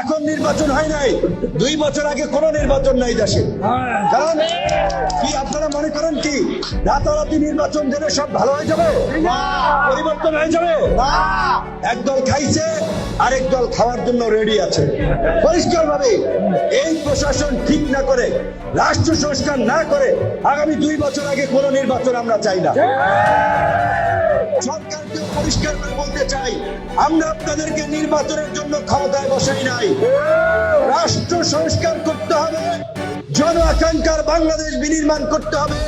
এখন নির্বাচন হয় নাই। দুই বছর আগে কোন নির্বাচন নাই দেশে। কারণ কি আপনারা মনে করেন কি? রাতারাতি নির্বাচন দিলে সব ভালো হয়ে যাবে? পরিবর্তন হয়ে যাবে? একদল খাইছে, আরেক দল খাওয়ার জন্য রেডি আছে। পরিষ্কার ভাবে এই প্রশাসন ঠিক না করে, রাষ্ট্র সংস্কার না করে আগামী দুই বছর আগে কোন নির্বাচন আমরা চাই না। সরকারকে পরিষ্কার করে বলতে চাই, আমরা আপনাদেরকে নির্বাচনের জন্য ক্ষমতায় বসাই নাই। রাষ্ট্র সংস্কার করতে হবে, জন আকাঙ্ক্ষার বাংলাদেশ বিনির্মাণ করতে হবে।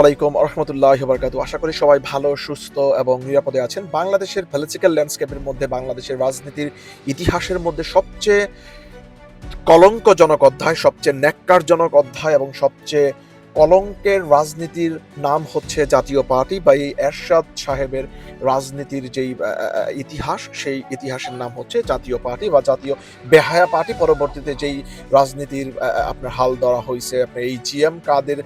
আলাইকুম রহমতুল্লাহ বরকাত আশা করি সবাই ভালো, সুস্থ এবং নিরাপদে আছেন। বাংলাদেশের পলিটিক্যাল ল্যান্ডস্কেপের মধ্যে, বাংলাদেশের রাজনীতির ইতিহাসের মধ্যে সবচেয়ে কলঙ্কজনক অধ্যায়, সবচেয়ে ন্যাক্কারজনক অধ্যায় এবং সবচেয়ে কলঙ্কের রাজনীতির নাম হচ্ছে জাতীয় পার্টি বা এই এরশাদ সাহেবের রাজনীতির যেই ইতিহাস, সেই ইতিহাসের নাম হচ্ছে জাতীয় পার্টি বা জাতীয় বেহায়া পার্টি। পরবর্তীতে যেই রাজনীতির আপনার হাল ধরা হয়েছে, আপনার এই জি এম কাদের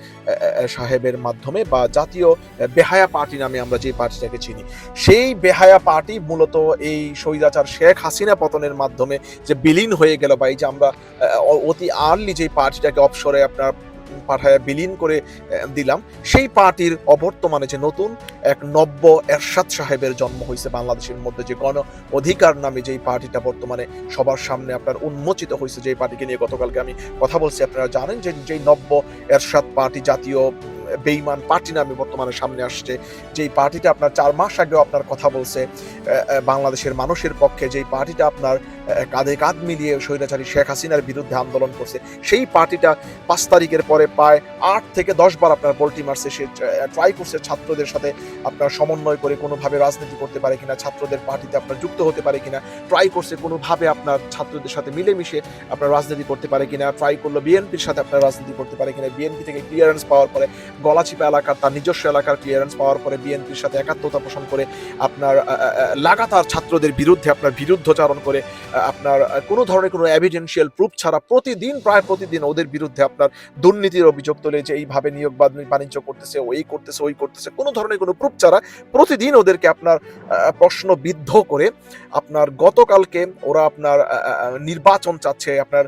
সাহেবের মাধ্যমে বা জাতীয় বেহায়া পার্টি নামে আমরা যে পার্টিটাকে চিনি, সেই বেহায়া পার্টি মূলত এই স্বৈরাচার শেখ হাসিনা পতনের মাধ্যমে যে বিলীন হয়ে গেল বা এই যে আমরা অতি আর্লি যে পার্টিটাকে অবসরে আপনার পাঠায় বিলীন করে দিলাম। সেই পার্টির অবর্তমানে যে নতুন এক নব্য এরশাদ সাহেবের জন্ম হয়েছে বাংলাদেশের মধ্যে, যে গণ অধিকার নামে যেই পার্টিটা বর্তমানে সবার সামনে আপনার উন্মোচিত হয়েছে যেই পার্টিকে নিয়ে গতকালকে আমি কথা বলছি। আপনারা জানেন যে যেই নব্য এরশাদ পার্টি জাতীয় বেইমান পার্টি নামে বর্তমানে সামনে আসছে। যেই পার্টিটা আপনার চার মাস আগেও আপনার কথা বলছে বাংলাদেশের মানুষের পক্ষে, যেই পার্টিটা আপনার কাঁধে কাঁধ মিলিয়ে স্বৈরাচারী শেখ হাসিনার বিরুদ্ধে আন্দোলন করছে, সেই পার্টিটা পাঁচ তারিখের পরে প্রায় আট থেকে দশ বার আপনার পোল্ট্রি মারছে, সে ট্রাই করছে ছাত্রদের সাথে আপনার সমন্বয় করে কোনোভাবে রাজনীতি করতে পারে কিনা, ছাত্রদের পার্টিতে আপনার যুক্ত হতে পারে কিনা ট্রাই করছে কোনোভাবে আপনার ছাত্রদের সাথে মিলেমিশে আপনার রাজনীতি করতে পারে কিনা ট্রাই করল বিএনপির সাথে আপনার রাজনীতি করতে পারে কিনা, বিএনপি থেকে ক্লিয়ারেন্স পাওয়ার পরে গলাচিপা এলাকার তার নিজস্ব এলাকার ক্লিয়ারেন্স পাওয়ার পরে বিএনপির সাথে একাত্মতা পোষণ করে আপনার লাগাতার ছাত্রদের বিরুদ্ধে আপনার বিরুদ্ধচারণ করে আপনার কোনো ধরনের কোনো এভিডেন্সিয়াল প্রুফ ছাড়া প্রতিদিন, প্রায় প্রতিদিন ওদের বিরুদ্ধে আপনার দুর্নীতির অভিযোগ তোলে যে এইভাবে নিয়োগ বাণিজ্য করতেছে ওই করতেছে ওই করতেছে, কোনো ধরনের কোনো প্রুফ ছাড়া প্রতিদিন ওদেরকে আপনার প্রশ্নবিদ্ধ করে আপনার গতকালকে ওরা আপনার নির্বাচন চাচ্ছে, আপনার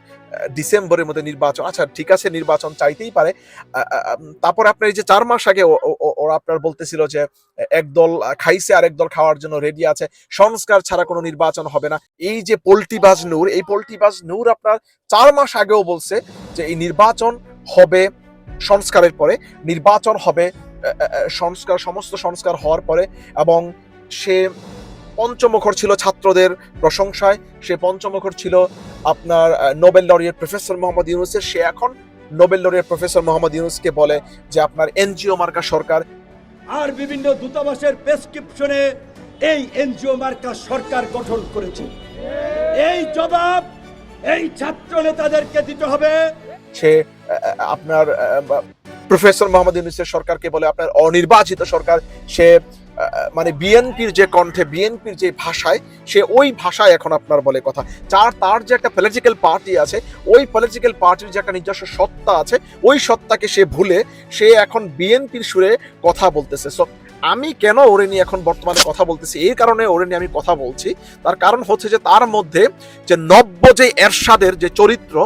ডিসেম্বরের মধ্যে নির্বাচন আচ্ছা ঠিক আছে, নির্বাচন চাইতেই পারে। তারপর আপনার এই যে চার মাস আগে ওরা আপনার বলতেছিল যে একদল খাইছে আর একদল খাওয়ার জন্য রেডি আছে। সংস্কার ছাড়া কোনো নির্বাচন হবে না। এই যে পোল্টিবাজ নূর, এই পোল্টিবাজ নূর আপনার চার মাস আগেও বলছে যে, এই নির্বাচন হবে সংস্কারের পরে, নির্বাচন হবে সংস্কার, সমস্ত সংস্কার হওয়ার পরে এবং সে পঞ্চমুখর ছিল ছাত্রদের প্রশংসায়। সে পঞ্চমুখর ছিল আপনার নোবেল লরিয়েট প্রফেসর মোহাম্মদ ইউনুসের সে এখন নোবেল লরিয়েট প্রফেসর মোহাম্মদ ইউনুসকে বলে যে আপনার এনজিও মার্কা সরকার। আর বিভিন্ন দূতাবাসের প্রেসক্রিপশনে এই এনজিও মার্কা সরকার গঠন করেছে। এই জবাব এই ছাত্র নেতাদেরকে দিতে হবে। সে আপনার প্রফেসর মোহাম্মদ ইউনুসের সরকারকে বলে আপনার অনির্বাচিত সরকার। সে মানে বিএনপির যে কণ্ঠে বিএনপির যে ভাষায়, সে ওই ভাষায় এখন আপনার বলে কথা। যার তার যে একটা পলিটিক্যাল পার্টি আছে, ওই পলিটিক্যাল পার্টির যে একটা নিজস্ব সত্তা আছে, ওই সত্তাকে সে ভুলে সে এখন বিএনপির সুরে কথা বলতেছে। সো আমি কেন ওরে নিয়ে এখন বর্তমানে কথা বলতেছি? এই কারণে ওরে নিয়ে আমি কথা বলছি। তার কারণ হচ্ছে যে তার মধ্যে যে নব্য যে এরশাদের যে চরিত্র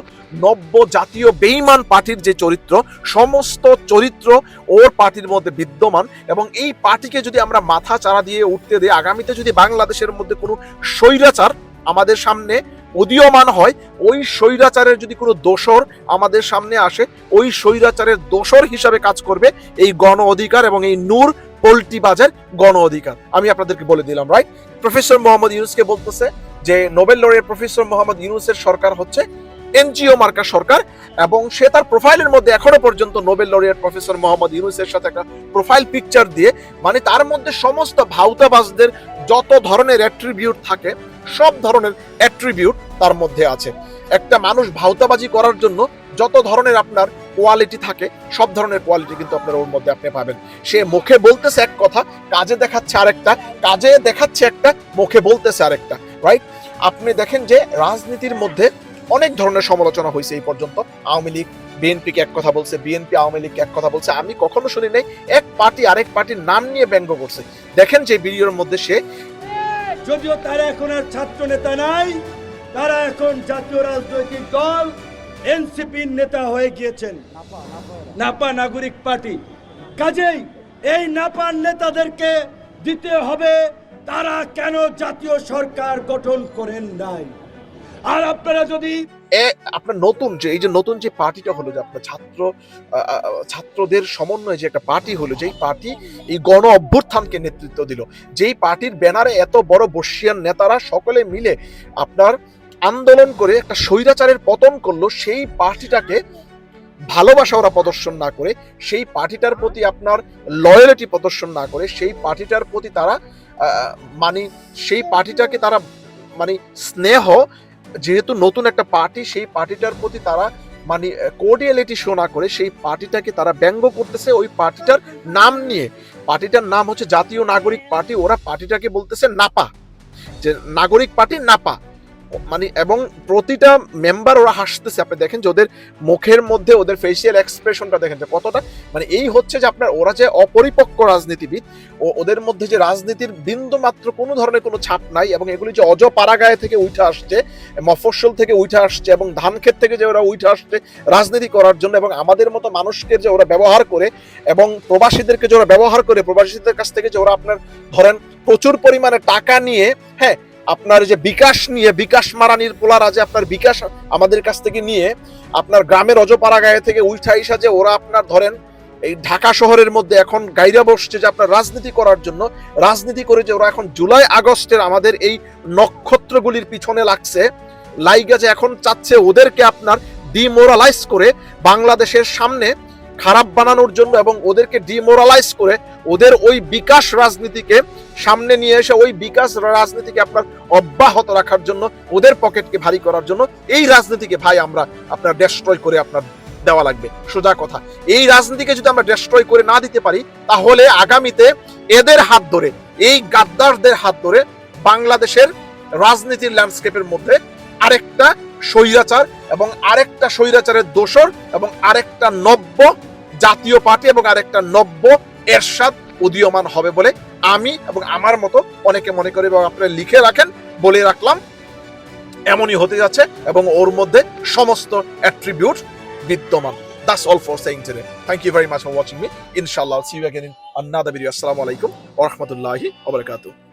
নব্য জাতীয় বেইমান পার্টির যে চরিত্র, সমস্ত চরিত্র ওর পার্টির মধ্যে বিদ্যমান এবং এই পার্টিকে যদি আমরা মাথা চারা দিয়ে উঠতে দিই, আগামীতে যদি বাংলাদেশের মধ্যে কোনো স্বৈরাচার আমাদের সামনে উদীয়মান হয়, ওই স্বৈরাচারের যদি কোনো দোসর আমাদের সামনে আসে, ওই স্বৈরাচারের দোসর হিসাবে কাজ করবে এই গণ অধিকার এবং এই নূর পোল্ট্রি বাজার গণ অধিকার। আমি আপনাদেরকে বলে দিলাম রাইট প্রফেসর মোহাম্মদ ইউনুসকে বলতেছে যে, নোবেল লরিয়ার প্রফেসর মোহাম্মদ ইউনুসের সরকার হচ্ছে এনজিও মার্কা সরকার, এবং সে তার প্রোফাইলের মধ্যে এখনও পর্যন্ত নোবেল লরিয়ার প্রফেসর মোহাম্মদ ইউনুসের সাথে একটা প্রোফাইল পিকচার দিয়ে মানে তার মধ্যে সমস্ত ভাউতাবাজদের যত ধরনের অ্যাট্রিবিউট থাকে, সব ধরনের অ্যাট্রিবিউট তার মধ্যে আছে। একটা মানুষ ভাউতাবাজি করার জন্য যত ধরনের আপনার কোয়ালিটি থাকে, সব ধরনের কোয়ালিটি কিন্তু আপনার ওর মধ্যে আপনি পাবেন। সে মুখে বলতেছে এক কথা, কাজে দেখাচ্ছে আরেকটা, কাজে দেখাচ্ছে একটা, মুখে বলতেছে আরেকটা রাইট আপনি দেখেন যে রাজনীতির মধ্যে অনেক ধরনের সমালোচনা হয়েছে এই পর্যন্ত। আওয়ামী লীগ, বিএনপিকে এক কথা বলছে, বিএনপি আওয়ামী লীগকে এক কথা বলছে। আমি কখনো শুনি নাই, এক পার্টি আরেক পার্টির নাম নিয়ে ব্যঙ্গ করছে। দেখেন যে ভিডিওর মধ্যে সে যদিও তারা এখন আর ছাত্র নেতা নাই, তারা এখন জাতীয় রাজনৈতিক দল, এনসিপির নেতা হয়ে গিয়েছেন। নাপা নাগরিক পার্টি। কাজেই এই নাপার নেতাদেরকে দিতে হবে, তারা কেন জাতীয় সরকার গঠন করেন নাই? আর আপনারা যদি আপনার নতুন যে, এই যে নতুন যে পার্টিটা হলো যে আপনার ছাত্র ছাত্রদের সমন্বয়ে যে একটা পার্টি হলো, যেই পার্টি এই গণ অভ্যুত্থানকে নেতৃত্ব দিল, যেই পার্টির ব্যানারে এত বড় বর্ষিয়ান নেতারা সকলে মিলে আপনার আন্দোলন করে একটা স্বৈরাচারের পতন করল, সেই পার্টিটাকে ভালোবাসা ওরা প্রদর্শন না করে, সেই পার্টিটার প্রতি আপনার লয়ালিটি প্রদর্শন না করে, সেই পার্টিটার প্রতি তারা মানে সেই পার্টিটাকে তারা মানে স্নেহ যেহেতু নতুন একটা পার্টি, সেই পার্টিটার প্রতি তারা মানে কোডিয়ালিটি শো না করে সেই পার্টিটাকে তারা ব্যঙ্গ করতেছে ওই পার্টিটার নাম নিয়ে। পার্টিটার নাম হচ্ছে জাতীয় নাগরিক পার্টি, ওরা পার্টিটাকে বলতেছে নাপা। যে নাগরিক পার্টি নাপা। মানে এবং প্রতিটা মেম্বার ওরা হাসতেছে। আপনি দেখেন যে ওদের মুখের মধ্যে ওদের ফেসিয়াল এক্সপ্রেশনটা দেখেন যে কতটা মানে এই হচ্ছে যে আপনার ওরা যে অপরিপক্ক রাজনীতিবিদ, ও ওদের মধ্যে যে রাজনীতির বিন্দু মাত্র কোনো ধরনের কোনো ছাপ নাই এবং এগুলি যে অজ পাড়াগায়ে থেকে উঠে আসছে, মফস্বল থেকে উঠে আসছে এবং ধান ক্ষেত থেকে যে ওরা উঠে আসছে রাজনীতি করার জন্য এবং আমাদের মতো মানুষকে যে ওরা ব্যবহার করে এবং প্রবাসীদেরকে যে ওরা ব্যবহার করে, প্রবাসীদের কাছ থেকে যে ওরা আপনার ধরেন প্রচুর পরিমাণে টাকা নিয়ে হ্যাঁ আপনার যে বিকাশ নিয়ে, বিকাশ মারানির পোলারা যে আপনার বিকাশ আমাদের কাছ থেকে নিয়ে আপনার গ্রামের অজপাড়া গায়ে থেকে উঠা ইসা যে ওরা আপনার ধরেন এই ঢাকা শহরের মধ্যে এখন গাইরা বসছে যে আপনার রাজনীতি করার জন্য, রাজনীতি করে যে ওরা এখন জুলাই আগস্টের আমাদের এই নক্ষত্রগুলির পিছনে লাগছে, লাইগা যে এখন চাচ্ছে ওদেরকে আপনার ডিমোরালাইজ করে বাংলাদেশের সামনে খারাপ বানানোর জন্য এবং ওদেরকে ডিমোরালাইজ করে ওদের ওই বিকাশ রাজনীতিকে সামনে নিয়ে এসে ওই বিকাশ রাজনীতিকে আপনার অব্যাহত রাখার জন্য, ওদের পকেটকে ভারী করার জন্য এই রাজনীতিকে ভাই আমরা আপনার ডেস্ট্রয় করে আপনার দেওয়া লাগবে। সোজা কথা। এই রাজনীতিকে যদি আমরা ডেস্ট্রয় করে না দিতে পারি, তাহলে আগামীতে এদের হাত ধরে, এই গাদ্দারদের হাত ধরে বাংলাদেশের রাজনীতির ল্যান্ডস্কেপের মধ্যে আরেকটা স্বৈরাচার এবং আরেকটা স্বৈরাচারের দোষর এবং আরেকটা নব্য জাতীয় পার্টি এবং আরেকটা নব্য এরশাদ উদীয়মান হবে বলে আমি এবং আমার মতো অনেকে মনে করি এবং আপনারা লিখে রাখেন, বলে রাখলাম। এমনই হতে যাচ্ছে এবং ওর মধ্যে সমস্ত অ্যাট্রিবিউট বিদ্যমান। That's all for saying today thank you very much for watching me ইনশাআল্লাহ see you again in video আসসালামু আলাইকুম ওয়া রাহমাতুল্লাহি ওয়া বারাকাতুহু